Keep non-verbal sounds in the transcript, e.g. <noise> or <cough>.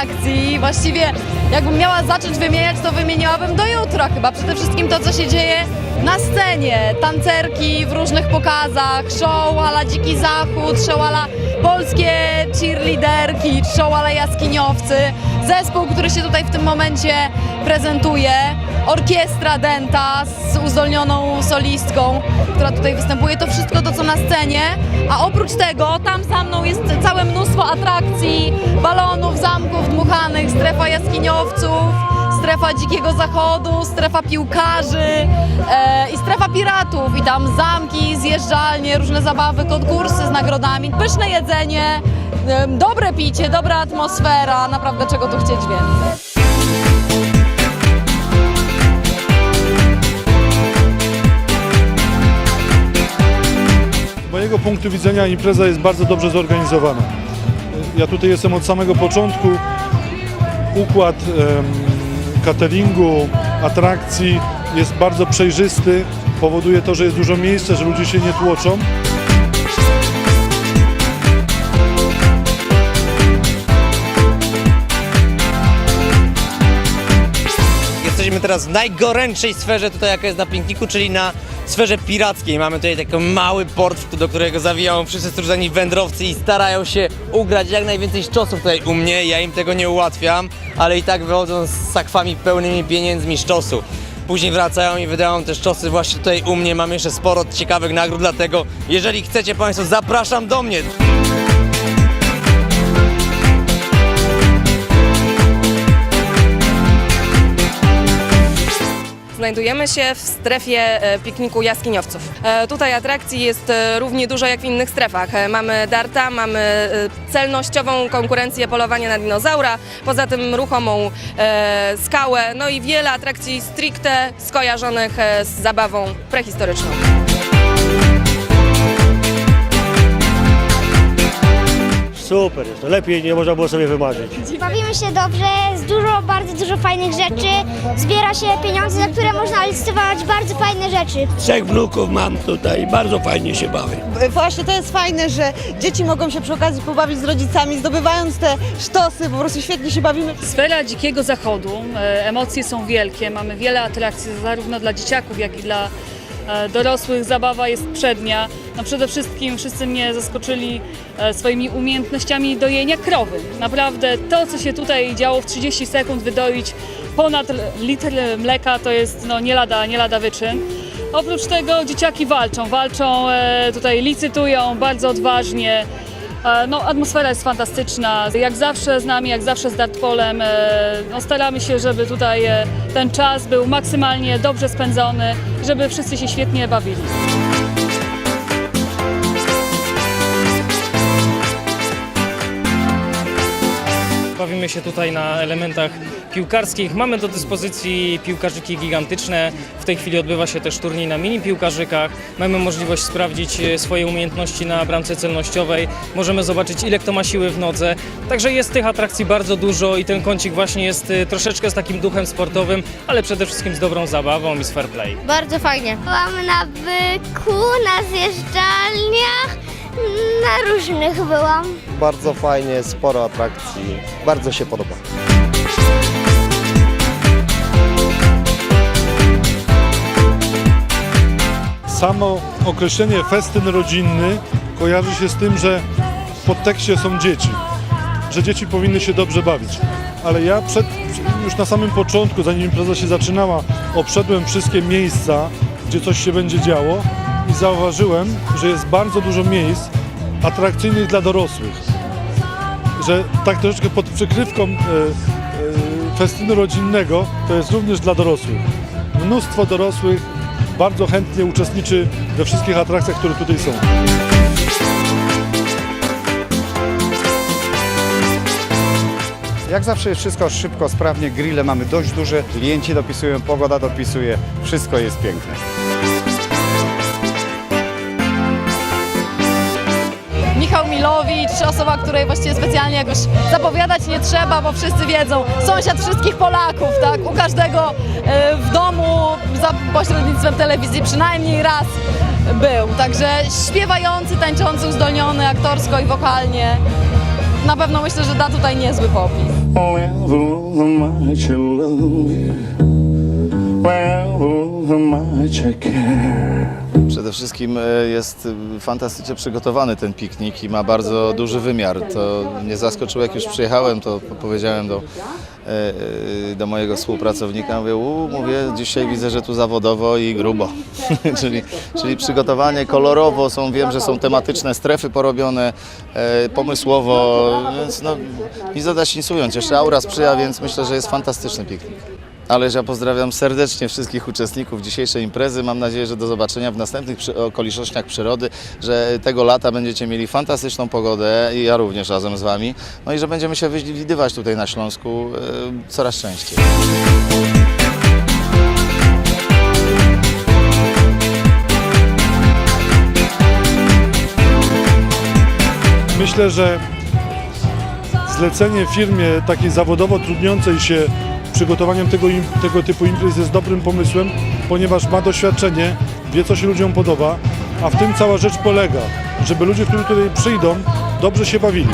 atrakcji. Właściwie jakbym miała zacząć wymieniać, to wymieniłabym do jutra chyba. Przede wszystkim to, co się dzieje na scenie. Tancerki w różnych pokazach, show ala Dziki Zachód, show ala polskie cheerleaderki, show ala jaskiniowcy. Zespół, który się tutaj w tym momencie prezentuje. Orkiestra Denta z uzdolnioną solistką, która tutaj występuje. To wszystko to, co na scenie. A oprócz tego, tam za mną jest całe mnóstwo atrakcji, balonów, zamków dmuchanych, strefa strefa dzikiego zachodu, strefa piłkarzy e, i strefa piratów. I tam zamki, zjeżdżalnie, różne zabawy, konkursy z nagrodami, pyszne jedzenie, e, dobre picie, dobra atmosfera. Naprawdę czego tu chcieć więcej. Z mojego punktu widzenia impreza jest bardzo dobrze zorganizowana. Ja tutaj jestem od samego początku. Układ cateringu, atrakcji jest bardzo przejrzysty. Powoduje to, że jest dużo miejsca, że ludzie się nie tłoczą. Jesteśmy teraz w najgorętszej sferze tutaj, jaka jest na pikniku, czyli na sferze pirackiej. Mamy tutaj taki mały port, do którego zawijają wszyscy strudzeni wędrowcy i starają się ugrać jak najwięcej szczosów tutaj u mnie. Ja im tego nie ułatwiam, ale i tak wychodzą z sakwami pełnymi pieniędzmi szczosu. Później wracają i wydają te szczosy właśnie tutaj u mnie. Mam jeszcze sporo ciekawych nagród, dlatego jeżeli chcecie Państwo, zapraszam do mnie. Znajdujemy się w strefie e, pikniku jaskiniowców. E, Tutaj atrakcji jest e, równie dużo jak w innych strefach. Mamy darta, mamy celnościową konkurencję polowania na dinozaura, poza tym ruchomą skałę, no i wiele atrakcji stricte skojarzonych z zabawą prehistoryczną. Super jest to, lepiej nie można było sobie wymarzyć. Bawimy się dobrze, jest dużo, bardzo dużo fajnych rzeczy. Zbiera się pieniądze, za które można licytować bardzo fajne rzeczy. Trzech wnuków mam tutaj, bardzo fajnie się bawię. Właśnie to jest fajne, że dzieci mogą się przy okazji pobawić z rodzicami, zdobywając te sztosy, po prostu świetnie się bawimy. Sfera dzikiego zachodu, e, emocje są wielkie, mamy wiele atrakcji zarówno dla dzieciaków, jak i dla dorosłych. Zabawa jest przednia. No przede wszystkim wszyscy mnie zaskoczyli e, swoimi umiejętnościami dojenia krowy. Naprawdę to, co się tutaj działo w 30 sekund, wydoić ponad litr mleka, to jest no, nie, lada, nie lada wyczyn. Oprócz tego dzieciaki walczą, walczą, e, tutaj licytują bardzo odważnie. No, atmosfera jest fantastyczna. Jak zawsze z nami, jak zawsze z Dartpolem, e, no, staramy się, żeby tutaj e, ten czas był maksymalnie dobrze spędzony, żeby wszyscy się świetnie bawili. Bawimy się tutaj na elementach piłkarskich. Mamy do dyspozycji piłkarzyki gigantyczne. W tej chwili odbywa się też turniej na mini piłkarzykach. Mamy możliwość sprawdzić e, swoje umiejętności na bramce celnościowej. Możemy zobaczyć ile kto ma siły w nodze. Także jest tych atrakcji bardzo dużo i ten kącik właśnie jest e, troszeczkę z takim duchem sportowym, ale przede wszystkim z dobrą zabawą i z fair play. Bardzo fajnie. Byłam na byku, na zjeżdżalniach, na różnych byłam. Bardzo fajnie, sporo atrakcji. Bardzo się podoba. Samo określenie festyn rodzinny kojarzy się z tym, że w podtekście są dzieci, że dzieci powinny się dobrze bawić. Ale ja przed, już na samym początku, zanim impreza się zaczynała, obszedłem wszystkie miejsca, gdzie coś się będzie działo i zauważyłem, że jest bardzo dużo miejsc atrakcyjnych dla dorosłych. Że tak troszeczkę pod przykrywką e, e, festynu rodzinnego to jest również dla dorosłych. Mnóstwo dorosłych bardzo chętnie uczestniczy we wszystkich atrakcjach, które tutaj są. Jak zawsze jest wszystko szybko, sprawnie, grille mamy dość duże, klienci dopisują, pogoda dopisuje, wszystko jest piękne. Michał Milowicz, osoba, której właściwie specjalnie jakoś zapowiadać nie trzeba, bo wszyscy wiedzą, sąsiad wszystkich Polaków, tak? U każdego e, w domu za pośrednictwem telewizji przynajmniej raz był. Także śpiewający, tańczący, uzdolniony aktorsko i wokalnie. na pewno myślę, że da tutaj niezły popis. Przede wszystkim e, jest e, fantastycznie przygotowany ten piknik i ma bardzo duży wymiar. To mnie zaskoczyło, jak już przyjechałem, to powiedziałem do, e, do mojego współpracownika, mówię, mówię, dzisiaj widzę, że tu zawodowo i grubo. <laughs> czyli, czyli przygotowanie kolorowo, są, wiem, że są tematyczne strefy porobione, pomysłowo, więc no, nic dodać, nic ująć. Jeszcze aura sprzyja, więc myślę, że jest fantastyczny piknik. Ależ ja pozdrawiam serdecznie wszystkich uczestników dzisiejszej imprezy. Mam nadzieję, że do zobaczenia w następnych okolicznościach przyrody, że tego lata będziecie mieli fantastyczną pogodę i ja również razem z Wami. No i że będziemy się widywać tutaj na Śląsku e, coraz częściej. Myślę, że zlecenie firmie takiej zawodowo trudniącej się przygotowaniem tego, tego typu imprez jest dobrym pomysłem, ponieważ ma doświadczenie, wie co się ludziom podoba, a w tym cała rzecz polega, żeby ludzie, którzy tutaj przyjdą, dobrze się bawili.